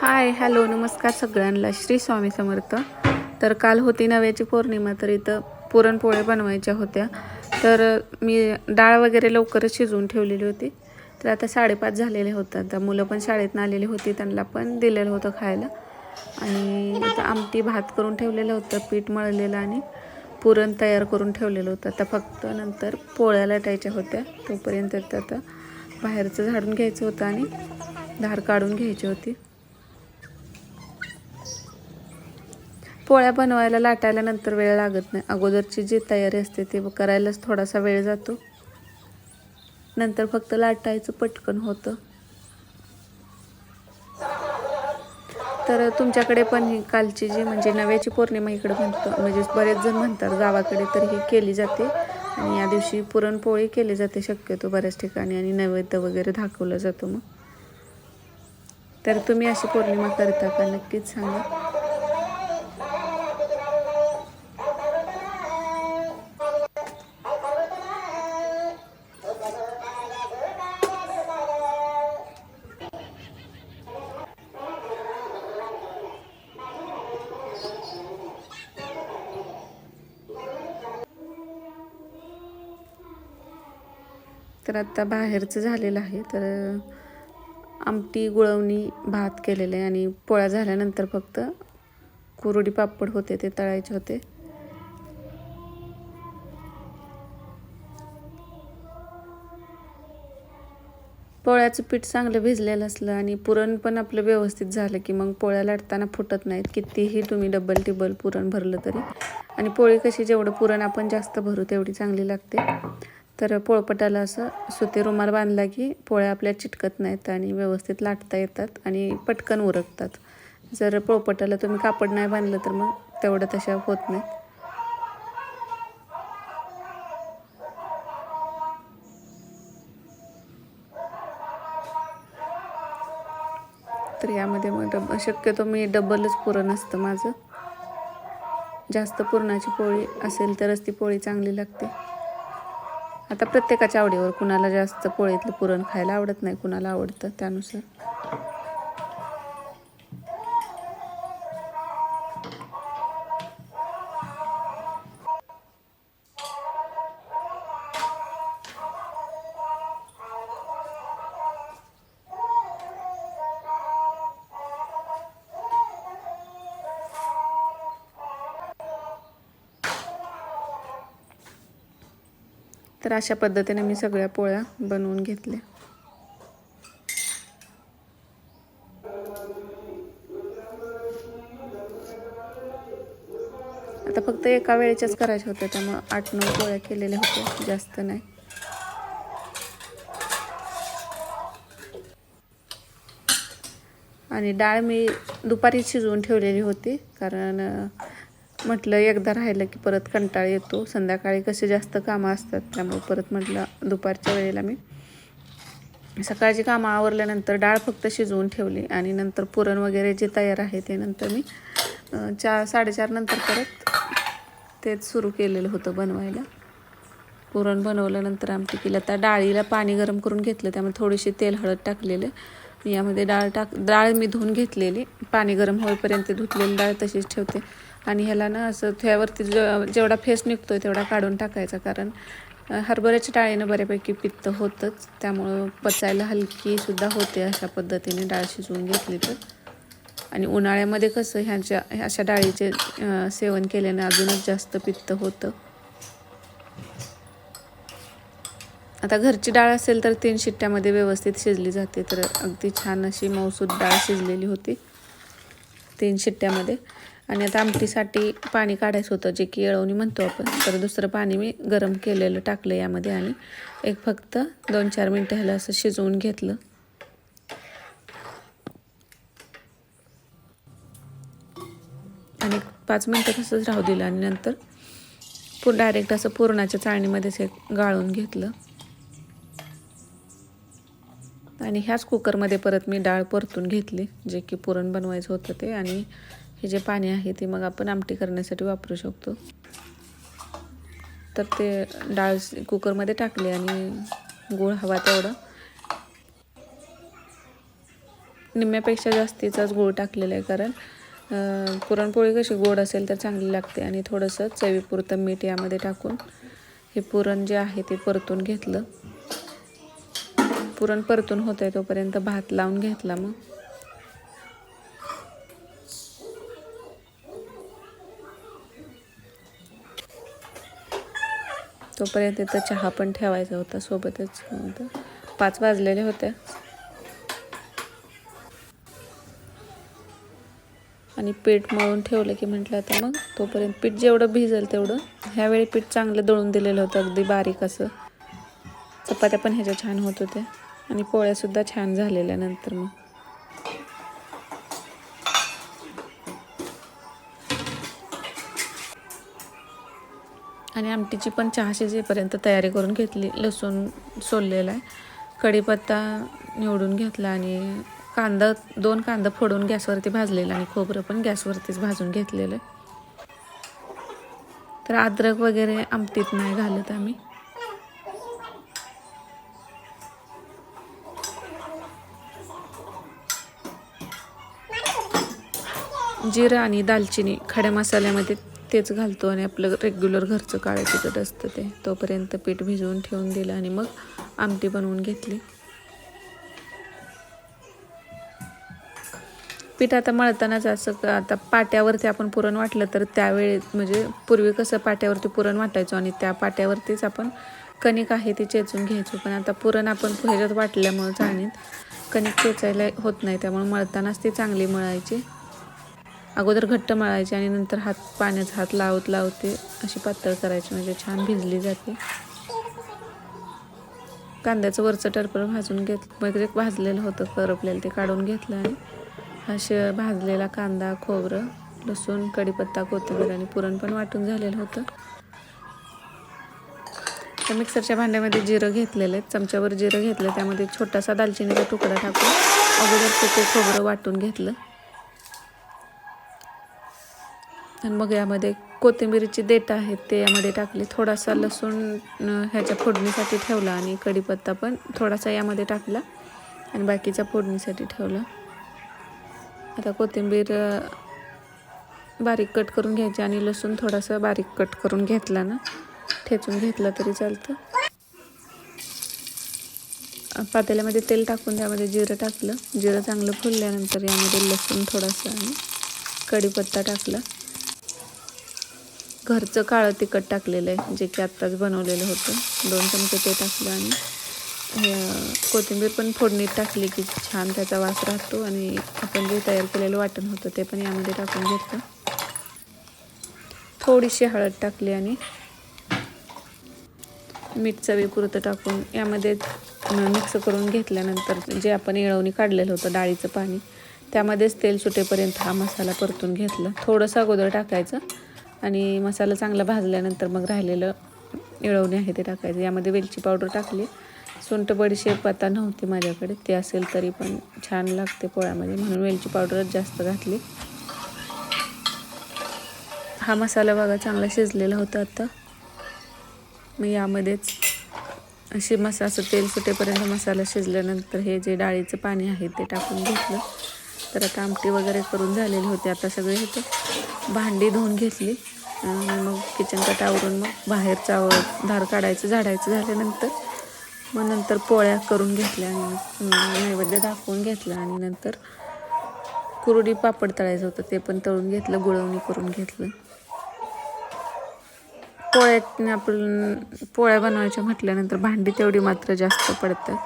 Hi hello नमस्कार सगळ्यांना. श्री स्वामी समर्थ. तर काल होती नव्याची पौर्णिमा तर इथं पुरणपोळ्या बनवायच्या होत्या. तर मी डाळ वगैरे लवकरच शिजवून ठेवलेली होती. तर आता साडेपाच झालेले होतं तर मुलं पण शाळेतनं आलेली होती त्यांना पण दिलेलं होतं खायला. आणि इथं आमटी भात करून ठेवलेलं होतं पीठ मळलेलं आणि पुरण तयार करून ठेवलेलं होतं. आता फक्त नंतर पोळ्या लाटायच्या होत्या. तोपर्यंत तर आता बाहेरचं झाडून घ्यायचं होतं आणि धार काढून घ्यायची होती. पोळ्या बनवायला लाटायला नंतर वेळ लागत नाही. अगोदरची जी तयारी असते ती करायलाच थोडासा वेळ जातो. नंतर फक्त लाटायचं पटकन होतं. तर तुमच्याकडे पण ही कालची जी म्हणजे नव्याची पौर्णिमा इकडे म्हणतो म्हणजे बरेच जण म्हणतात गावाकडे तर ही केली जाते आणि या दिवशी पुरणपोळी केली जाते शक्यतो बऱ्याच ठिकाणी आणि नैवेद्य वगैरे दाखवलं जातो मग. तर तुम्ही अशी पौर्णिमा करता का? नक्कीच सांगा. तर आता बाहेरचं झालेलं आहे. तर आमटी गुळवणी भात केलेलं आहे आणि पोळ्या झाल्यानंतर फक्त कुरडी पापड होते ते तळायचे होते. पोळ्याचं पीठ चांगलं भिजलेलं असलं आणि पुरण पण आपलं व्यवस्थित झालं की मग पोळ्या लाटताना फुटत नाहीत. कितीही तुम्ही डबल टिबल पुरण भरलं तरी. आणि पोळी कशी जेवढं पुरण आपण जास्त भरू तेवढी चांगली लागते. तर पोळपटाला असं सुते रुमाल बांधला की पोळ्या आपल्या चिटकत नाहीत आणि व्यवस्थित लाटता येतात आणि पटकन उरकतात. जर पोळपटाला तुम्ही कापड नाही बांधलं तर मग तेवढं तशा होत नाही तर यामध्ये मग डब शक्यतो मी डबलच पुरण असतं माझं. जास्त पुरणाची पोळी असेल तरच ती पोळी चांगली लागते. आता प्रत्येकाच्या आवडीवर कुणाला जास्त पोळीतलं पुरण खायला आवडत नाही कुणाला आवडतं त्यानुसार. तर अशा पद्धतीने मी सगळ्या पोळ्या बनवून घेतल्या. आता फक्त एका वेळेच्याच करायच्या होत्या त्यामुळं आठ नऊ पोळ्या केलेल्या होत्या जास्त नाही. आणि डाळ मी दुपारी शिजवून ठेवलेली होती कारण म्हटलं एकदा राहिलं की परत कंटाळ येतो. संध्याकाळी कसे जास्त कामं असतात. त्यामुळे परत म्हटलं दुपारच्या वेळेला मी सकाळची कामं आवरल्यानंतर डाळ फक्त शिजवून ठेवली आणि नंतर पुरण वगैरे जे तयार आहे ते नंतर मी चार साडेचार नंतर परत तेच सुरू केलेलं होतं बनवायला. पुरण बनवल्यानंतर आमटी केलं. त्या डाळीला पाणी गरम करून घेतलं त्यामुळे थोडीशी तेल हळद टाकलेलं. यामध्ये डाळ टाक डाळ मी धुवून घेतलेली. पाणी गरम होईपर्यंत धुतलेली डाळ तशीच ठेवते. आणि ह्याला ना असं थ्यावरती जेवढा फेस निघतो आहे तेवढा काढून टाकायचा. कारण हरभऱ्याच्या डाळीनं बऱ्यापैकी पित्त होतंच. त्यामुळं पचायला हलकीसुद्धा होते अशा पद्धतीने डाळ शिजवून घेतली तर. आणि उन्हाळ्यामध्ये कसं ह्यांच्या अशा डाळीचे सेवन केल्याने अजूनच जास्त पित्त होतं. आता घरची डाळ असेल तर तीन शिट्ट्यामध्ये व्यवस्थित शिजली जाते. तर अगदी छान अशी मौसूद डाळ शिजलेली होती. तीन शिट्ट्यामध्ये. आणि आता आमटीसाठी पाणी काढायचं होतं जे की येळवणी म्हणतो आपण. तर दुसरं पाणी मी गरम केलेलं टाकलं यामध्ये आणि एक फक्त दोन चार मिनटं ह्याला असं शिजवून घेतलं. आणि पाच मिनटं तसंच राहू दिलं आणि नंतर पूर डायरेक्ट असं पुरणाच्या चाळणीमध्येच एक गाळून घेतलं. आणि ह्याच कुकरमध्ये परत मी डाळ परतून घेतली जे की पुरण बनवायचं होतं ते. आणि हे जे पाणी आहे ते मग आपण आमटी करण्यासाठी वापरू शकतो. तर ते डाळ कुकरमध्ये टाकले आणि गूळ हवा तेवढं. निम्म्यापेक्षा जास्तीचाच गूळ टाकलेला आहे कारण पुरणपोळी कशी गोड असेल तर चांगली लागते आणि थोडंसं चवीपुरतं मीठ यामध्ये टाकून हे पुरण जे आहे ते परतून घेतलं. पुरण परतून होत आहे तोपर्यंत भात लावून घेतला मग. तोपर्यंत तिथं चहा पण ठेवायचा होता सोबतच. होतं पाच वाजलेले होते. आणि पीठ मळून ठेवलं की म्हटलं आता मग तोपर्यंत पीठ जेवढं भिजेल तेवढं. ह्यावेळी पीठ चांगलं दळून दिलेलं होतं अगदी बारीक असं. चपात्या पण ह्याच्या छान होत होत्या. आणि पोळ्यासुद्धा छान झालेल्या नंतर मग. आणि आमटीची पण चहा शिजेपर्यंत तयारी करून घेतली लसूण सोललेला आहे. कढीपत्ता निवडून घेतला आणि कांदा दोन कांदा फोडून गॅसवरती भाजलेला आणि खोबरं पण गॅसवरतीच भाजून घेतलेलं आहे. तर अद्रक वगैरे आमटीत नाही घालत आम्ही. जिरं आणि दालचिनी खड्या मसाल्यामध्ये तेच घालतो आणि आपलं रेग्युलर घरचं काळं तिखट असतं ते. तोपर्यंत पीठ भिजवून ठेवून दिलं आणि मग आमटी बनवून घेतली. पीठ आता मळतानाच असं आता पाट्यावरती आपण पुरण वाटलं तर त्यावेळी म्हणजे पूर्वी कसं पाट्यावरती पुरण वाटायचो आणि त्या पाट्यावरतीच आपण कणिक आहे ती चेचून घ्यायचो. पण आता पुरण आपण ह्याच्यात वाटल्यामुळं जाणीत कणिक चेचायला होत नाही त्यामुळे मळतानाच ती चांगली मळायची. अगोदर घट्ट मळायची आणि नंतर हात पाण्याचा हात लावत लावते. अशी पातळ करायची म्हणजे छान भिजली जाते. कांद्याचं वरचं टरपर भाजून घेत म्हणजे भाजलेलं होतं करपलेलं ते काढून घेतलं आणि असे भाजलेला कांदा खोबरं लसूण कढीपत्ता कोथिंबीर आणि पुरण पण वाटून झालेलं होतं. त्या मिक्सरच्या भांड्यामध्ये जिरं घेतलेलं आहे. चमच्यावर जिरं घेतलं त्यामध्ये छोटासा दालचिनीचा तुकडा टाकून अगोदर ते खोबरं वाटून घेतलं. आणि मग यामध्ये कोथिंबीरची देठ आहेत ते यामध्ये टाकले. थोडासा लसूण ह्याच्या फोडणीसाठी ठेवला आणि कढीपत्ता पण थोडासा यामध्ये टाकला आणि बाकीचा फोडणीसाठी ठेवला. आता कोथिंबीर बारीक कट करून घ्यायची आणि लसूण थोडासा बारीक कट करून घेतला ना ठेचून घेतला तरी चालतं. पातेल्यामध्ये तेल टाकून त्यामध्ये जिरं टाकलं. जिरं चांगलं फुलल्यानंतर यामध्ये लसूण थोडासा आणि कढीपत्ता टाकला. घरचं काळं तिखट टाकलेलं आहे जे की आत्ताच बनवलेलं होतं. दोन चमचे ते टाकलं आणि कोथिंबीर पण फोडणीत टाकली की छान त्याचा वास राहतो आणि आपण जे तयार केलेलं वाटण होतं ते पण यामध्ये टाकून घेतलं. थोडीशी हळद टाकली आणि मीठ चवीपुरतं टाकून यामध्ये मिक्स करून घेतल्यानंतर जे आपण येळवणी काढलेलं होतं डाळीचं पाणी त्यामध्येच तेल सुटेपर्यंत हा मसाला परतून घेतला. थोडंसं अगोदर टाकायचं आणि मसाला चांगला भाजल्यानंतर मग राहिलेलं येळवणी आहे ते टाकायचं. यामध्ये वेलची पावडर टाकली. सुंट बडीशेप आता नव्हती माझ्याकडे. ते असेल तरी पण छान लागते पोळ्यामध्ये म्हणून वेलची पावडरच जास्त घातली. हा मसाला बघा चांगला शिजलेला होता आता. मग यामध्येच अशी मसा असं तेल सुटेपर्यंत मसाला शिजल्यानंतर हे जे डाळीचं पाणी आहे ते टाकून घेतलं. तर आता आमटी वगैरे करून झालेली होती. आता सगळे होते भांडी धुवून घेतली. मग किचन कटावरून मग बाहेरचा धार काढायचं झाडायचं झाल्यानंतर मग नंतर पोळ्या करून घेतल्या आणि नैवेद्य दाखवून घेतला. आणि नंतर कुरडी पापड तळायचं होतं ते पण तळून घेतलं गुळवणी करून घेतलं. पोळ्यात आपण पोळ्या बनवायच्या म्हटल्यानंतर भांडी तेवढी मात्र जास्त पडतात.